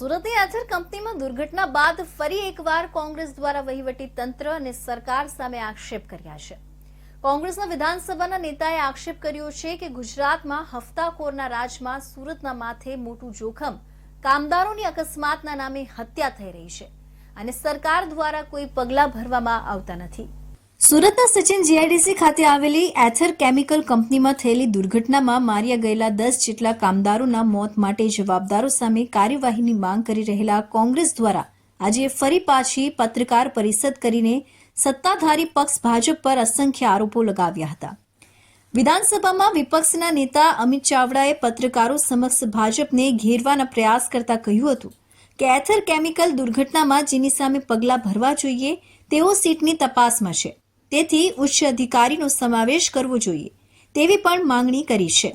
સુરતની આથર કંપનીમાં દુર્ઘટના બાદ ફરી એકવાર કોંગ્રેસ દ્વારા વહીવટી તંત્ર અને સરકાર સામે આક્ષેપ કર્યા છે. કોંગ્રેસના વિધાનસભાના નેતાએ આક્ષેપ કર્યો છે કે ગુજરાતમાં હફતાખોરના રાજમાં સુરતના માથે મોટું જોખમ, કામદારોની અકસ્માતના નામે હત્યા થઈ રહી છે અને સરકાર દ્વારા કોઈ પગલાં ભરવામાં આવતા નથી. સુરતના સચિન જીઆઈડીસી ખાતે આવેલી એથર કેમિકલ કંપનીમાં થયેલી દુર્ઘટનામાં માર્યા ગયેલા દસ જેટલા કામદારોના મોત માટે જવાબદારો સામે કાર્યવાહીની માંગ કરી રહેલા કોંગ્રેસ દ્વારા આજે ફરી પાછી પત્રકાર પરિષદ કરીને સત્તાધારી પક્ષ ભાજપ પર અસંખ્ય આરોપો લગાવ્યા હતા. વિધાનસભામાં વિપક્ષના નેતા અમિત ચાવડાએ પત્રકારો સમક્ષ ભાજપને ઘેરવાના પ્રયાસ કરતા કહ્યું હતું કે એથર કેમિકલ દુર્ઘટનામાં જેની સામે પગલાં ભરવા જોઈએ, તેઓ સીટની તપાસમાં છે. તેથી ઉચ્ચ અધિકારીનો સમાવેશ કરવો જોઈએ તેવી પણ માંગણી કરી છે.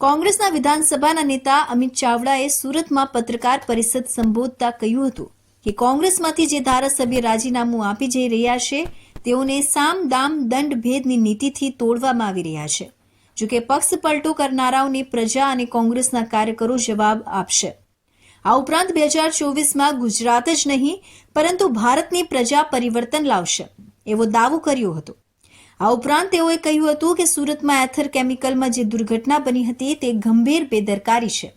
કોંગ્રેસના વિધાનસભાના નેતા અમિત ચાવડાએ સુરતમાં પત્રકાર પરિષદ સંબોધતા કહ્યું હતું કે કોંગ્રેસમાંથી જે ધારાસભ્ય રાજીનામું આપી જઈ રહ્યા છે, તેઓને સામ દામ દંડ ભેદની નીતિથી તોડવામાં આવી રહ્યા છે. જોકે પક્ષ પલટો કરનારાઓને પ્રજા અને કોંગ્રેસના કાર્યકરો જવાબ આપશે. આ ઉપરાંત બે હજાર ચોવીસમાં ગુજરાત જ નહીં, પરંતુ ભારતની પ્રજા પરિવર્તન લાવશે. એવો દાવો કર્યો હતો. આ ઉપરાંત તેઓએ કહ્યું હતું કે સુરતમાં એથર કેમિકલમાં જે દુર્ઘટના બની હતી તે ગંભીર બેદરકારી છે.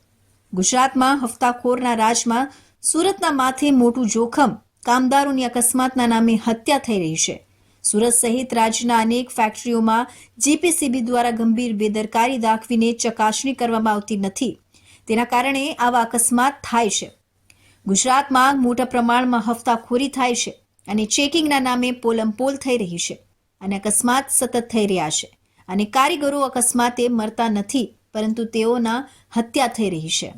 ગુજરાતમાં હફતાખોરના રાજમાં સુરતના માથે મોટું જોખમ, કામદારોની અકસ્માતના નામે હત્યા થઈ રહી છે. સુરત સહિત રાજ્યના અનેક ફેક્ટરીઓમાં જીપીસીબી દ્વારા ગંભીર બેદરકારી દાખવીને ચકાસણી કરવામાં આવતી નથી. તેના કારણે આવા અકસ્માત થાય છે. ગુજરાતમાં મોટા પ્રમાણમાં હફતાખોરી થાય છે. અને ચેકિંગના નામે પોલમપોલ થઈ રહી છે અને અકસ્માત સતત થઈ રહ્યા છે અને કારીગરો અકસ્માતે મરતા નથી પરંતુ તેઓના હત્યા થઈ રહી છે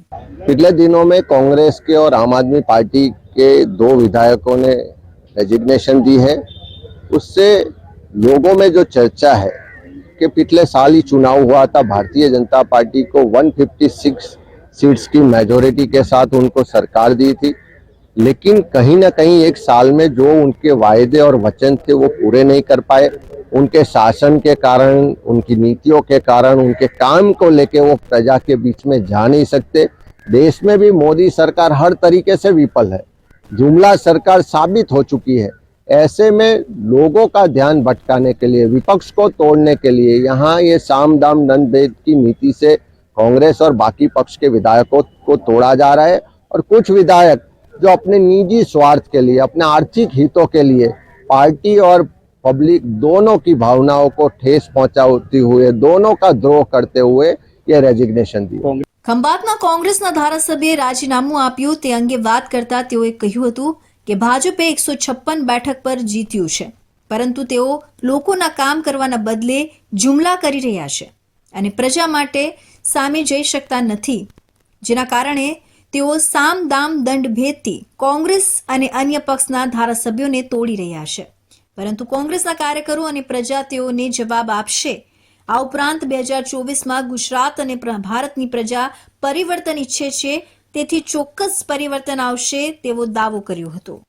पिछले दिनों में कांग्रेस के और आम आदमी पार्टी के दो विधायकों ने रेजिग्नेशन दी है उससे लोगों में जो चर्चा है कि पिछले साल ही चुनाव हुआ था भारतीय जनता पार्टी को 156 सीट्स की मेजोरिटी के साथ उनको सरकार दी थी लेकिन कहीं ना कहीं एक साल में जो उनके वायदे और वचन थे वो पूरे नहीं कर पाए। उनके शासन के कारण, उनकी नीतियों के कारण, उनके काम को लेके वो प्रजा के बीच में जा नहीं सकते। देश में भी मोदी सरकार हर तरीके से विफल है। जुमला सरकार साबित हो चुकी है। ऐसे में लोगों का ध्यान भटकाने के लिए, विपक्ष को तोड़ने के लिए यहाँ ये साम दाम दंड भेद की नीति से कांग्रेस और बाकी पक्ष के विधायकों को तोड़ा जा रहा है। और कुछ विधायक जो अपने निजी स्वार्थ के लिए अपने आर्थिक हितों के लिए पार्टी और पब्लिक दोनों की भावनाओं को ठेस पहुंचाते हुए दोनों का द्रोह करते हुए ये रेजिग्नेशन दी ખંભાતના કોંગ્રેસના ધારાસભ્યએ રાજીનામું આપ્યું તે અંગે વાત કરતા તેઓએ કહ્યું હતું કે ભાજપે એકસો છપ્પન બેઠક પર જીત્યું છે પરંતુ તેઓ લોકોના કામ કરવાના બદલે જુમલા કરી રહ્યા છે અને પ્રજા માટે સામે જઈ શકતા નથી જેના કારણે તેઓ સામ દામ દંડ ભેદથી કોંગ્રેસ અને અન્ય પક્ષના ધારાસભ્યોને તોડી રહ્યા છે. પરંતુ કોંગ્રેસના કાર્યકરો અને પ્રજા તેઓને જવાબ આપશે. આ ઉપરાંત બે હજાર ચોવીસમાં ગુજરાત અને ભારતની પ્રજા પરિવર્તન ઈચ્છે છે. તેથી ચોક્કસ પરિવર્તન આવશે તેવો દાવો કર્યો હતો.